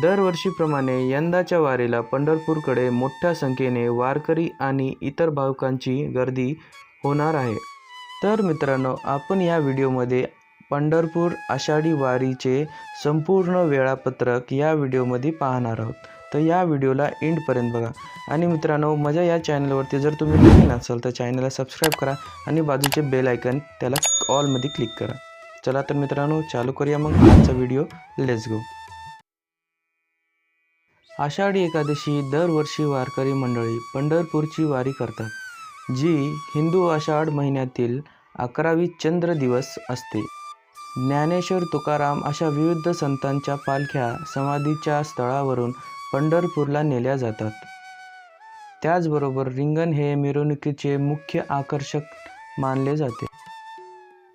दरवर्षीप्रमाणे यंदाच्या वारीला पंढरपूरकडे मोठ्या संख्येने वारकरी आणि इतर भाविकांची गर्दी होणार आहे. तर मित्रांनो आपण या व्हिडिओमध्ये पंढरपूर आषाढी वारीचे संपूर्ण वेळापत्रक या व्हिडिओमध्ये पाहणार आहोत. तर या व्हिडिओला एंडपर्यंत बघा. आणि मित्रांनो माझ्या या चॅनलवरती जर तुम्ही नवीन असाल तर चॅनलला सबस्क्राईब करा आणि बाजूचे बेल आयकन त्याला ऑलमध्ये क्लिक करा. चला तर मित्रांनो चालू करूया मग आजचा video. Let's go Ashadhi Ekadashi दरवर्षी वारकरी मंडळी पंढरपूरची वारी करतात जी हिंदू आषाढ महिन्यातील अकरावी चंद्र दिवस असते. ज्ञानेश्वर तुकाराम अशा विविध संतांच्या पालख्या समाधीच्या स्थळावरून पंढरपूरला नेल्या जातात. त्याचबरोबर रिंगण हे मिरवणुकीचे मुख्य आकर्षक मानले जाते.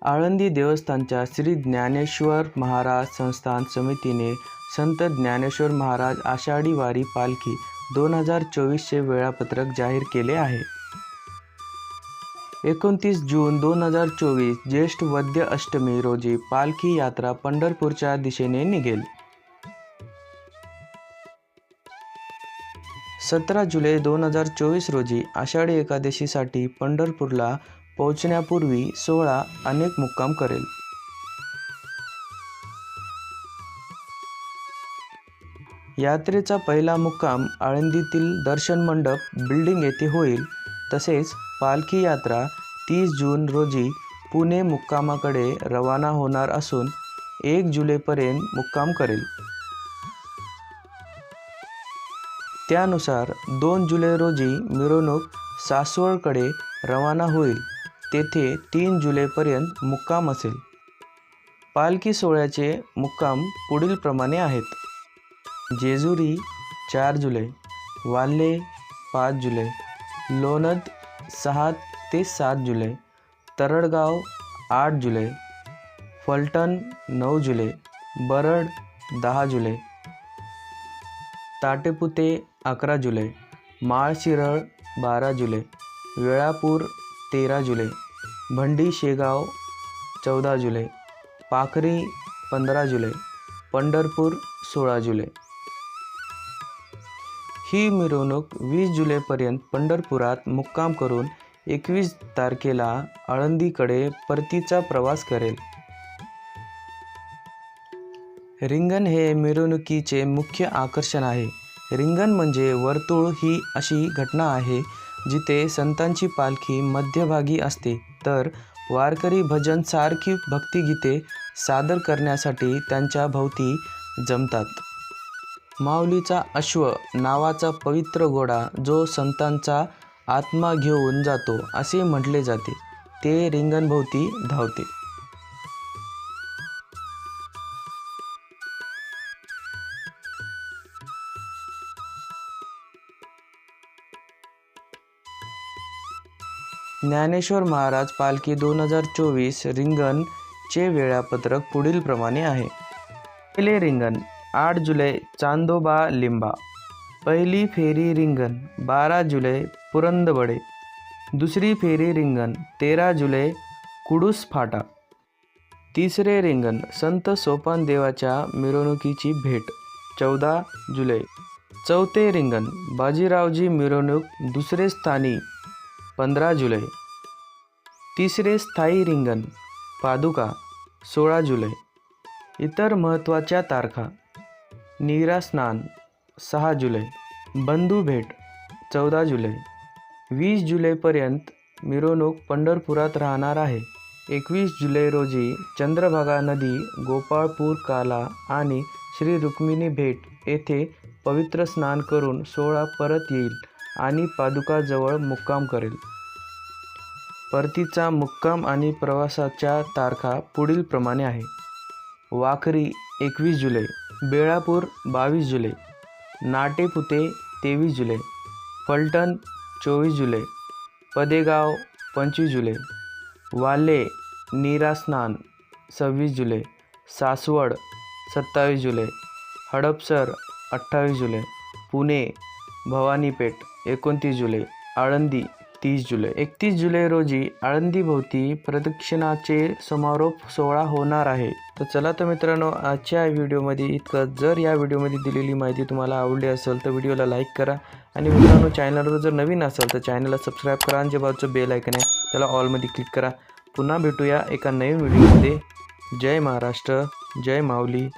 आळंदी देवस्थानच्या श्री ज्ञानेश्वर महाराज संस्थान समितीने संत ज्ञानेश्वर महाराज आषाढी वारी पालखी दोन हजार चोवीसचे वेळापत्रक जाहीर केले आहे. एकोणतीस जून दोन हजार चोवीस ज्येष्ठ वद्य अष्टमी रोजी पालखी यात्रा पंढरपूरच्या दिशेने निघेल. सतरा जुलै दोन हजार चोवीस रोजी आषाढी एकादशीसाठी पंढरपूरला पोहोचण्यापूर्वी सोहळा अनेक मुक्काम करेल. यात्रेचा पहिला मुक्काम आळंदीतील दर्शन मंडप बिल्डिंग येथे होईल. तसेच पालखी यात्रा तीस जून रोजी पुणे मुक्कामाकडे रवाना होणार असून एक जुलैपर्यंत मुक्काम करेल. त्यानुसार दोन जुलै रोजी मिरवणूक सासवडकडे रवाना होईल. तेथे तीन जुलैपर्यंत मुक्काम असेल. पालखी सोहळ्याचे मुक्काम पुढीलप्रमाणे आहेत. जेजुरी चार जुलै वाल्हे पाच जुलै लोणद सहा ते सात जुलै तरडगाव आठ जुलै फलटण नऊ जुलै बरड दहा जुलै ताटेपुते अकरा जुलै माळशिरळ बारा जुलै वेळापूर तेरा जुलै भंडी शेगाव चौदा जुलै. पाखरी पंधरा जुलै. पंढरपूर सोळा जुलै. ही मिरवणूक वीस जुलैपर्यंत पंढरपुरात मुक्काम करून एकवीस तारखेला आळंदीकडे परतीचा प्रवास करेल. रिंगण हे मिरवणुकीचे मुख्य आकर्षण आहे. रिंगण म्हणजे वर्तुळ ही अशी घटना आहे जिथे संतांची पालखी मध्यभागी असते. तर वारकरी भजन सारखी भक्तिगीते सादर करण्यासाठी त्यांच्या भोवती जमतात. माऊलीचा अश्व नावाचा पवित्र घोडा जो संतांचा आत्मा घेऊन जातो असे म्हटले जाते. ते रिंगणभोवती धावते. ज्ञानेश्वर महाराज पालखी दोन हजार चोवीस रिंगणचे वेळापत्रक पुढीलप्रमाणे आहे. पहिले रिंगण आठ जुलै चांदोबा लिंबा. पहिली फेरी रिंगण बारा जुलै पुरंदबडे. दुसरी फेरी रिंगण तेरा जुलै कुडूस फाटा. तिसरे रिंगण संत सोपान देवाच्या मिरवणुकीची भेट चौदा जुलै. चौथे रिंगण बाजीरावजी मिरवणूक दुसरे स्थानी पंधरा जुलै. तिसरे स्थायी रिंगण पादुका सोळा जुलै. इतर महत्त्वाच्या तारखा नीरास्नान सहा जुलै. बंधू भेट चौदा जुलै. वीस जुलैपर्यंत मिरवणूक पंढरपुरात राहणार आहे. एकवीस जुलै रोजी चंद्रभागा नदी गोपाळपूर काला आणि श्री रुक्मिणी भेट येथे पवित्र स्नान करून सोहळा परत येईल. आणि पादुकाजवळ मुक्काम करेल. परतीचा मुक्काम आणि प्रवासाच्या तारखा पुढीलप्रमाणे आहे. वाखरी एकवीस जुलै बेळापूर बावीस जुलै नाटेपुते तेवीस जुलै फलटण चोवीस जुलै पदेगाव पंचवीस जुलै वाले नीरास्नान सव्वीस जुलै सासवड सत्तावीस जुलै हडपसर अठ्ठावीस जुलै पुणे भवानीपेठ एकोणतीस जुलै आळंदी तीस जुलै. एकतीस जुलै रोजी आळंदीभोवती प्रदक्षिणाचे समारोप सोहळा होणार आहे. तर चला तर मित्रांनो आजच्या व्हिडिओमध्ये इतकं. जर या व्हिडिओमध्ये दिलेली माहिती तुम्हाला आवडली असेल तर व्हिडिओला लाईक करा. आणि मित्रांनो चॅनलवर जर नवीन असेल तर चॅनलला सबस्क्राईब करा आणि जे बाजूचं बेल ऐकन आहे त्याला ऑलमध्ये क्लिक करा. पुन्हा भेटूया एका नवीन व्हिडिओमध्ये. जय महाराष्ट्र जय माऊली.